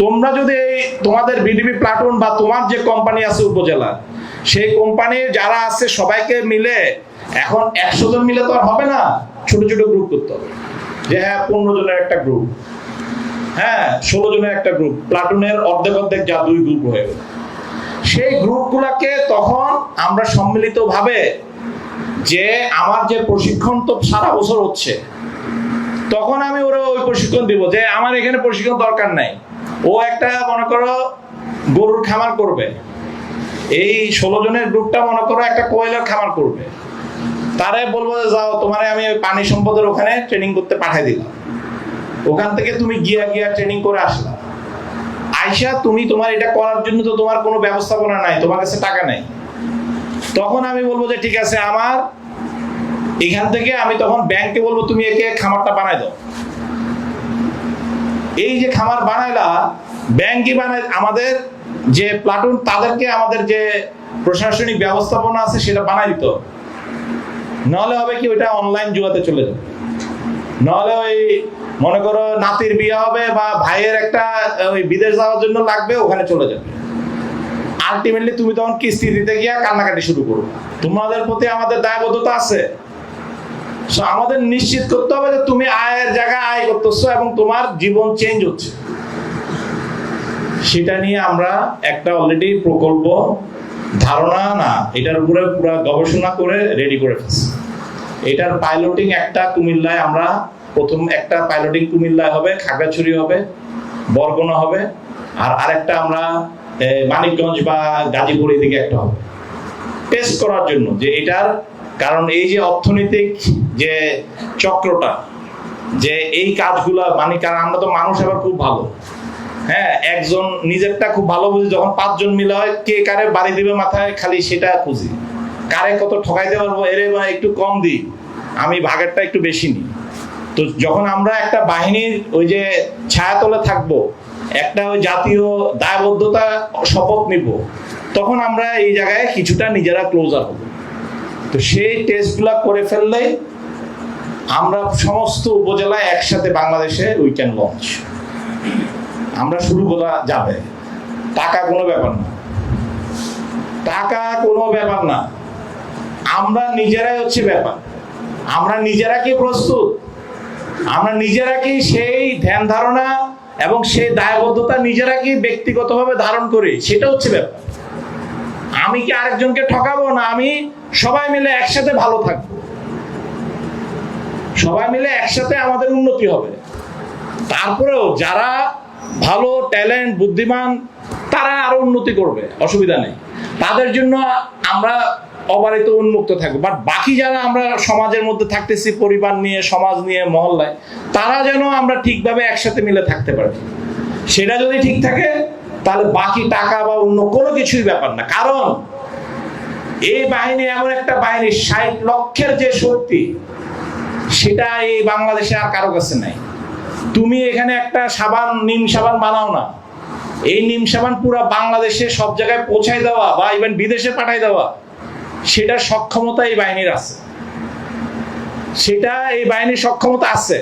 তোমরা যদি তোমাদের বিডিপি প্লাটুন বা তোমার যে কোম্পানি আছে উপজেলা, সেই কোম্পানির যারা আছে সবাইকে মিলে এখন একশো জন মিলে তো আর হবে না, ছোট ছোট গ্রুপ করতে হবে। যে হ্যাঁ পনেরো জনের একটা গ্রুপ হ্যাঁ ষোলো জনের একটা গ্রুপ প্লাটুনের অর্ধেক অর্ধেক যা দুই গ্রুপ হয়ে গেল। সেই গ্রুপগুলোকে তখন আমরা সম্মিলিত ভাবে যে আমার যে প্রশিক্ষণ তো সারা বছর হচ্ছে, তখন আমি ওরা ওই প্রশিক্ষণ দিব যে আমার এখানে প্রশিক্ষণ দরকার নাই। ও একটা, মনে করো, গরুর খামার করবে। এই ষোলো জনের গ্রুপটা, মনে করো, একটা কোয়েলের খামার করবে। তারে বলব যে, যাও, তোমার আমি ওই পানি সম্পদের ওখানে ট্রেনিং করতে পাঠাই দিলাম। ওখান থেকে তুমি গিয়া গিয়া ট্রেনিং করে আসলা। আইসা তুমি তোমার এটা করার জন্য তো তোমার কোনো ব্যবস্থাপনা নাই, তোমার কাছে টাকা নাই। তখন আমি বলব যে, ঠিক আছে, আমার, এখান থেকে আমি তখন ব্যাংকে বলব, তুমি একে খামারটা বানাই দাও। এই যে খামার বানাইলা, ব্যাংকই বানাই, আমাদের যে প্লাটুন, তাদেরকে আমাদের যে প্রশাসনিক ব্যবস্থাপনা আছে সেটা বানাই দিত। নাহলে হবে কি, ওইটা অনলাইন জুয়াতে চলে যাবে নাহলে ওই, মনে করো, নাতির বিয়ে হবে বা ভাইয়ের একটা ওই বিদেশ যাওয়ার জন্য লাগবে, ওখানে চলে যাবে। আলটিমেটলি তুমি তখন কিস্তি দিতে গিয়া কান্নাকাটি শুরু করো। তোমাদের প্রতি আমাদের দায়বদ্ধতা আছে। আমাদের নিশ্চিত করতে হবে যে তুমি আয়ের জায়গায় আয় করতেছো এবং তোমার জীবন চেঞ্জ হচ্ছে। সেটা নিয়ে আমরা একটা অলরেডি প্রকল্প, ধারণা না, এটার উপরে পুরো গবেষণা করে রেডি করে ফেলছি। এটার পাইলটিং একটা কুমিল্লায় আমরা, প্রথম একটা পাইলটিং কুমিল্লায় হবে, খাগড়াছড়ি হবে, বরগুনা হবে, আর আরেকটা আমরা মানিকগঞ্জ বা গাজীপুর এদিকে একটা হবে। টেস্ট করার জন্য যে এটার কারণ এই যে অর্থনৈতিক যে চক্রটা, যে এই কাজগুলা মানে কারণ আমরা তো মানুষ আবার খুব ভালো। হ্যাঁ একজন নিজেরটা খুব ভালো বুঝি যখন পাঁচজন মিলে হয়, কে কারে বাড়ি দিবে মাথায়, খালি সেটা খুঁজি। কারে কত ঠকাইতে পারব, এরে একটু কম দিই, আমি ভাগেরটা একটু বেশি নিই। তো যখন আমরা একটা বাহিনীর ওই যে ছায়াতলে থাকব, একটা ওই জাতীয় দায়বদ্ধতা শপথ নিব, তখন আমরা এই জায়গায় কিছুটা নিজেরা ক্লোজার হব। তো সেই টেস্টগুলো করে ফেললে আমরা সমস্ত উপজেলায় একসাথে বাংলাদেশে উই ক্যান লঞ্চ আমরা শুরু করা যাবে। টাকা কোনো ব্যাপার না। টাকা কোনো ব্যাপার না। আমরা নিজেরাই হচ্ছে ব্যাপার। আমরা নিজেরা কি প্রস্তুত? আমরা নিজেরা কি সেই ধ্যান ধারণা এবং সেই দায়বদ্ধতা নিজেরা কি ব্যক্তিগতভাবে ধারণ করি? সেটা হচ্ছে ব্যাপার। আমি কি আরেকজনকে ঠকাবো না আমি সবাই মিলে একসাথে ভালো থাকব? সবাই মিলে একসাথে আমাদের উন্নতি হবে। তারপরেও যারা ভালো ট্যালেন্ট, বুদ্ধিমান, তারা আরও উন্নতি করবে, অসুবিধা নেই। তাদের জন্য আমরা অবারিত উন্মুক্ত থাকব। বাট বাকি যারা আমরা সমাজের মধ্যে থাকতেছি, পরিবার নিয়ে, সমাজ নিয়ে, মহল্লায়, তারা যেন আমরা ঠিকভাবে একসাথে মিলে থাকতে পারি। সেটা যদি ঠিক থাকে তাহলে বাকি টাকা বা অন্য কোনো কিছুই ব্যাপার না। কারণ এই বাহিনী এমন একটা বাহিনী, ষাট লক্ষের যে শক্তি, সেটা এই বাংলাদেশে আর কারও কাছে নাই। তুমি এখানে একটা সাবান, নিম সাবান বানাও না। এই নিম সাবান পুরো বাংলাদেশে সব জায়গায় পৌঁছায় দেওয়া বা ইভেন বিদেশে পাঠাই দেওয়া, সেটা সক্ষমতা এই বাহিনীর আছে। সেটা এই বাহিনীর সক্ষমতা আছে।